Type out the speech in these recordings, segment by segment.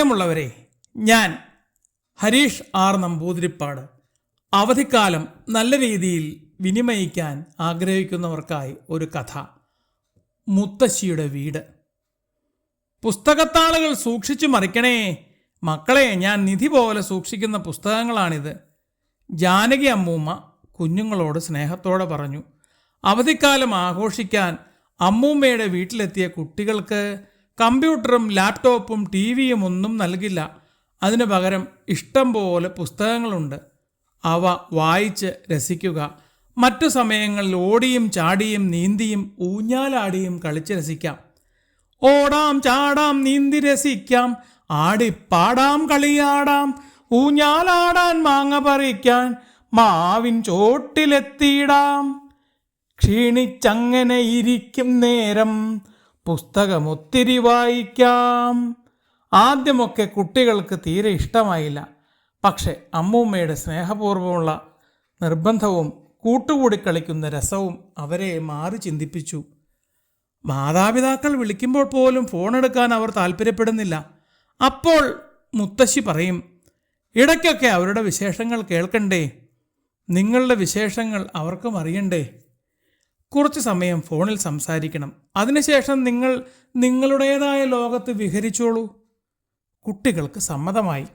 പ്രിയമുള്ളവരെ ഞാൻ ഹരീഷ് ആർ നമ്പൂതിരിപ്പാട്. അവധിക്കാലം നല്ല രീതിയിൽ വിനിമയിക്കാൻ ആഗ്രഹിക്കുന്നവർക്കായി ഒരു കഥ. മുത്തശ്ശിയുടെ വീട്. പുസ്തകത്താളുകൾ സൂക്ഷിച്ചു മറിക്കണേ. മക്കളെ ഞാൻ നിധി പോലെ സൂക്ഷിക്കുന്ന പുസ്തകങ്ങളാണിത്. ജാനകി അമ്മൂമ്മ കുഞ്ഞുങ്ങളോട് സ്നേഹത്തോടെ പറഞ്ഞു അവധിക്കാലം ആഘോഷിക്കാൻ അമ്മൂമ്മയുടെ വീട്ടിലെത്തിയ കുട്ടികൾക്ക് കമ്പ്യൂട്ടറും ലാപ്ടോപ്പും ടി വിയും ഒന്നും നൽകില്ല. അതിനു പകരം ഇഷ്ടം പോലെ പുസ്തകങ്ങളുണ്ട്. അവ വായിച്ച് രസിക്കുക. മറ്റു സമയങ്ങളിൽ ഓടിയും ചാടിയും നീന്തിയും ഊഞ്ഞാലാടിയും കളിച്ച് രസിക്കാം. ഓടാം ചാടാം നീന്തി രസിക്കാം. ആടിപ്പാടാം കളിയാടാം. ഊഞ്ഞാലാടാൻ മാങ്ങ പറിക്കാൻ മാവിൻ ചോട്ടിലെത്തിയിടാം. ക്ഷീണിച്ചങ്ങനെ ഇരിക്കും നേരം. പുസ്തകമൊത്തിരി വായിക്കാം. ആദ്യമൊക്കെ കുട്ടികൾക്ക് തീരെ ഇഷ്ടമായില്ല. പക്ഷെ അമ്മൂമ്മയുടെ സ്നേഹപൂർവമുള്ള നിർബന്ധവും കൂട്ടുകൂടി കളിക്കുന്ന രസവും അവരെ മാറി ചിന്തിപ്പിച്ചു. മാതാപിതാക്കൾ വിളിക്കുമ്പോൾ പോലും ഫോൺ എടുക്കാൻ അവർ താല്പര്യപ്പെടുന്നില്ല. അപ്പോൾ മുത്തശ്ശി പറയും ഇടയ്ക്കൊക്കെ അവരുടെ വിശേഷങ്ങൾ കേൾക്കണ്ടേ? നിങ്ങളുടെ വിശേഷങ്ങൾ അവർക്കും അറിയണ്ടേ? കുറച്ച് സമയം ഫോണിൽ സംസാരിക്കണം. അതിനുശേഷം നിങ്ങൾ നിങ്ങളുടേതായ ലോകത്ത് വിഹരിച്ചോളൂ. കുട്ടികൾക്ക് സമ്മതമായി.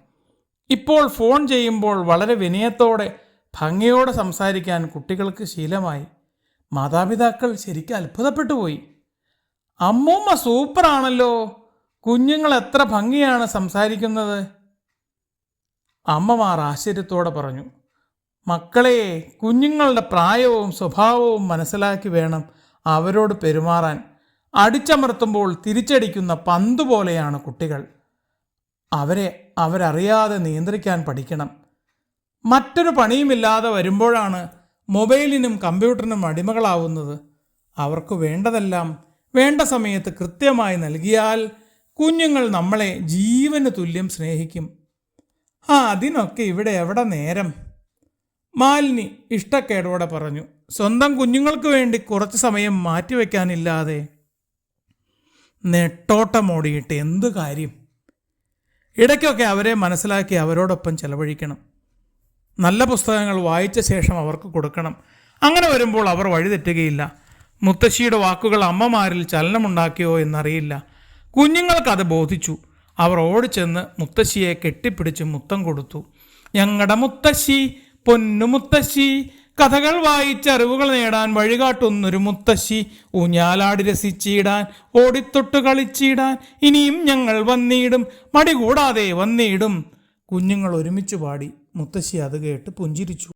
ഇപ്പോൾ ഫോൺ ചെയ്യുമ്പോൾ വളരെ വിനയത്തോടെ ഭംഗിയോടെ സംസാരിക്കാൻ കുട്ടികൾക്ക് ശീലമായി. മാതാപിതാക്കൾ ശരിക്കും അത്ഭുതപ്പെട്ടു പോയി അമ്മൂമ്മ സൂപ്പറാണല്ലോ. കുഞ്ഞുങ്ങൾ എത്ര ഭംഗിയാണ് സംസാരിക്കുന്നത്. അമ്മമാർ ആശ്ചര്യത്തോടെ പറഞ്ഞു. മക്കളെ കുഞ്ഞുങ്ങളുടെ പ്രായവും സ്വഭാവവും മനസ്സിലാക്കി വേണം അവരോട് പെരുമാറാൻ. അടിച്ചമർത്തുമ്പോൾ തിരിച്ചടിക്കുന്ന പന്ത് പോലെയാണ് കുട്ടികൾ. അവരെ അവരറിയാതെ നിയന്ത്രിക്കാൻ പഠിക്കണം. മറ്റൊരു പണിയുമില്ലാതെ വരുമ്പോഴാണ് മൊബൈലിനും കമ്പ്യൂട്ടറിനും അടിമകളാവുന്നത്. അവർക്ക് വേണ്ടതെല്ലാം വേണ്ട സമയത്ത് കൃത്യമായി നൽകിയാൽ കുഞ്ഞുങ്ങൾ നമ്മളെ ജീവന് തുല്യം സ്നേഹിക്കും. ആ അതിനൊക്കെ ഇവിടെ എവിടെ നേരം? മാലിനി ഇഷ്ടക്കേടോടെ പറഞ്ഞു സ്വന്തം കുഞ്ഞുങ്ങൾക്ക് വേണ്ടി കുറച്ച് സമയം മാറ്റിവെക്കാനില്ലാതെ നെട്ടോട്ടമോടിയിട്ട് എന്ത് കാര്യം? ഇടയ്ക്കൊക്കെ അവരെ മനസ്സിലാക്കി അവരോടൊപ്പം ചെലവഴിക്കണം. നല്ല പുസ്തകങ്ങൾ വായിച്ച ശേഷം അവർക്ക് കൊടുക്കണം. അങ്ങനെ വരുമ്പോൾ അവർ വഴിതെറ്റുകയില്ല മുത്തശ്ശിയുടെ വാക്കുകൾ അമ്മമാരിൽ ചലനമുണ്ടാക്കിയോ എന്നറിയില്ല. കുഞ്ഞുങ്ങൾക്കത് ബോധിച്ചു. അവർ ഓടിച്ചെന്ന് മുത്തശ്ശിയെ കെട്ടിപ്പിടിച്ച് മുത്തം കൊടുത്തു. ഞങ്ങളുടെ മുത്തശ്ശി പൊന്നു മുത്തശ്ശി. കഥകൾ വായിച്ച് അറിവുകൾ നേടാൻ വഴികാട്ടുന്നൊരു മുത്തശ്ശി. ഊഞ്ഞാലാടി രസിച്ചിടാൻ ഓടിത്തൊട്ട് കളിച്ചിടാൻ ഇനിയും ഞങ്ങൾ വന്നിടും മടി കൂടാതെ വന്നിടും. കുഞ്ഞുങ്ങൾ ഒരുമിച്ച് പാടി മുത്തശ്ശി അത് കേട്ട് പുഞ്ചിരിച്ചു.